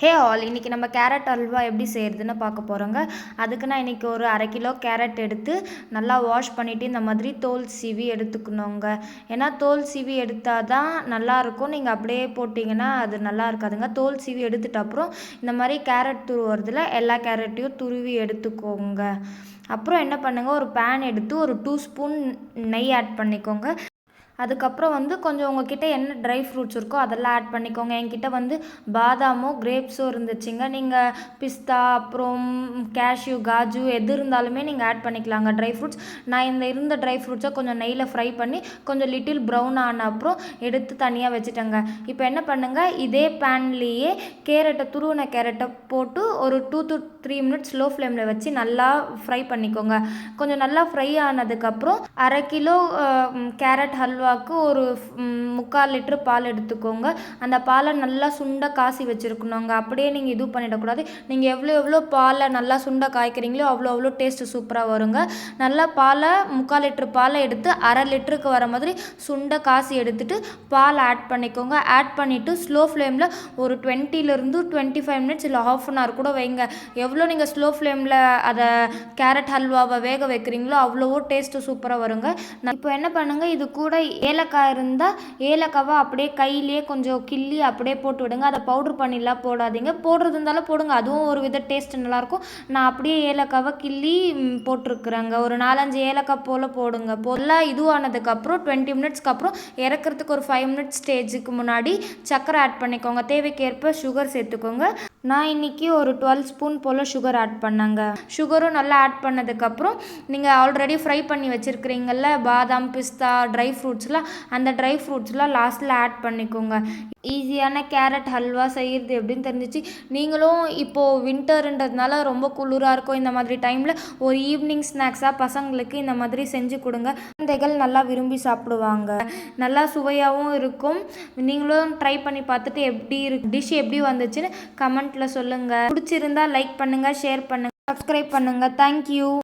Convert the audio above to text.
Hey all இன்றைக்கி நம்ம carrot halwa எப்படி செய்கிறதுன்னு பார்க்க போகிறோங்க அதுக்கு நான் இன்றைக்கி ஒரு அரை கிலோ கேரட் எடுத்து நல்லா வாஷ் பண்ணிவிட்டு இந்த மாதிரி தோல் சீவி எடுத்துக்கணுங்க. ஏன்னா தோல் சீவி எடுத்தால் தான் நல்லாயிருக்கும் நீங்கள் அப்படியே போட்டிங்கன்னா அது நல்லா இருக்காதுங்க. தோல் சீவி எடுத்துட்ட அப்புறம் இந்த மாதிரி கேரட் துருவுறதுல எல்லா கேரட்டையும் துருவி எடுத்துக்கோங்க. அப்புறம் என்ன பண்ணுங்கள் ஒரு பேன் எடுத்து ஒரு டூ ஸ்பூன் நெய் ஆட் பண்ணிக்கோங்க. அதுக்கப்புறம் வந்து கொஞ்சம் உங்ககிட்ட என்ன ட்ரை ஃப்ரூட்ஸ் இருக்கோ அதெல்லாம் ஆட் பண்ணிக்கோங்க. என்கிட்ட வந்து பாதாமோ கிரேப்ஸோ இருந்துச்சுங்க. நீங்கள் பிஸ்தா அப்புறம் கேஷ்யூ காஜு எது இருந்தாலுமே நீங்கள் ஆட் பண்ணிக்கலாங்க ட்ரை ஃப்ரூட்ஸ் நான் இந்த இருந்த ட்ரை ஃப்ரூட்ஸை கொஞ்சம் நெய்யில் ஃப்ரை பண்ணி கொஞ்சம் லிட்டில் ப்ரௌன் ஆன அப்புறம் எடுத்து தனியாக வச்சுட்டேங்க. இப்போ என்ன பண்ணுங்கள் இதே பேன்லேயே கேரட்டை துருவின கேரட்டை போட்டு ஒரு two to three minutes low ஃப்ளேமில் வச்சு நல்லா ஃப்ரை பண்ணிக்கோங்க. கொஞ்சம் நல்லா ஃப்ரை ஆனதுக்கப்புறம் அரை கிலோ கேரட் ஹல்வா அல்வாவுக்கு ஒரு முக்கால் லிட்ரு பால் எடுத்துக்கோங்க. அந்த பாலை நல்லா சுண்ட காசி வச்சுருக்கணுங்க. அப்படியே நீங்கள் இது பண்ணிடக்கூடாது. நீங்கள் எவ்வளோ எவ்வளோ பாலை நல்லா சுண்ட காய்க்கிறீங்களோ அவ்வளோ அவ்வளோ டேஸ்ட்டு சூப்பராக வருங்க. நல்லா பாலை முக்கால் லிட்ரு பாலை எடுத்து அரை லிட்டருக்கு வர மாதிரி சுண்ட காசி எடுத்துகிட்டு பால் ஆட் பண்ணிக்கோங்க. ஆட் பண்ணிவிட்டு ஸ்லோ ஃப்ளேமில் ஒரு டுவெண்ட்டிலேருந்து டுவெண்ட்டி ஃபைவ் மினிட்ஸ் இல்லை ஹாஃப் அன் ஹவர் கூட வைங்க. எவ்வளோ நீங்கள் ஸ்லோ ஃப்ளேமில் அதை கேரட் ஹல்வாவை வேக வைக்கிறீங்களோ அவ்வளோவோ டேஸ்ட்டு சூப்பராக வருங்க. இப்போ என்ன பண்ணுங்கள் இது கூட ஏலக்காய் இருந்தால் ஏலக்காவை அப்படியே கையிலேயே கொஞ்சம் கிள்ளி அப்படியே போட்டு விடுங்க. அதை பவுட்ரு பண்ணிலாம் போடாதீங்க. போடுறது இருந்தாலும் போடுங்க. அதுவும் ஒரு வித டேஸ்ட் நல்லாயிருக்கும் நான் அப்படியே ஏலக்காவை கிள்ளி போட்டிருக்குறேங்க. ஒரு நாலஞ்சு ஏலக்காய் போல் போடுங்க. போலாம் இதுவானதுக்கப்புறம் டுவெண்ட்டி மினிட்ஸ்க்கு அப்புறம் இறக்குறதுக்கு ஒரு ஃபைவ் மினிட்ஸ் ஸ்டேஜுக்கு முன்னாடி சக்கரை ஆட் பண்ணிக்கோங்க. தேவைக்கேற்ப சுகர் சேர்த்துக்கோங்க. நான் இன்றைக்கி ஒரு டுவெல் ஸ்பூன் போல் சுகர் ஆட் பண்ணேங்க. சுகரும் நல்லா ஆட் பண்ணதுக்கப்புறம் நீங்கள் ஆல்ரெடி ஃப்ரை பண்ணி வச்சுருக்கிறீங்கள பாதாம் பிஸ்தா ட்ரை ஃப்ரூட்ஸ்லாம் அந்த ட்ரை ஃப்ரூட்ஸ்லாம் லாஸ்ட்டில் ஆட் பண்ணிக்கோங்க. ஈஸியான கேரட் ஹல்வா செய்கிறது எப்படின்னு தெரிஞ்சிச்சு. நீங்களும் இப்போது வின்டருன்றதுனால ரொம்ப குளிராக இருக்கும் இந்த மாதிரி டைமில் ஒரு ஈவினிங் ஸ்நாக்ஸாக பசங்களுக்கு இந்த மாதிரி செஞ்சு கொடுங்க. குழந்தைகள் நல்லா விரும்பி சாப்பிடுவாங்க. நல்லா சுவையாகவும் இருக்கும். நீங்களும் ட்ரை பண்ணி பார்த்துட்டு எப்படி இருக்கு டிஷ் எப்படி வந்துச்சுன்னு கமெண்ட் கமெண்ட்டில் சொல்லுங்கள் பிடிச்சிருந்தா லைக் பண்ணுங்கள் ஷேர் பண்ணுங்கள் சப்ஸ்கிரைப் பண்ணுங்கள் தேங்க்யூ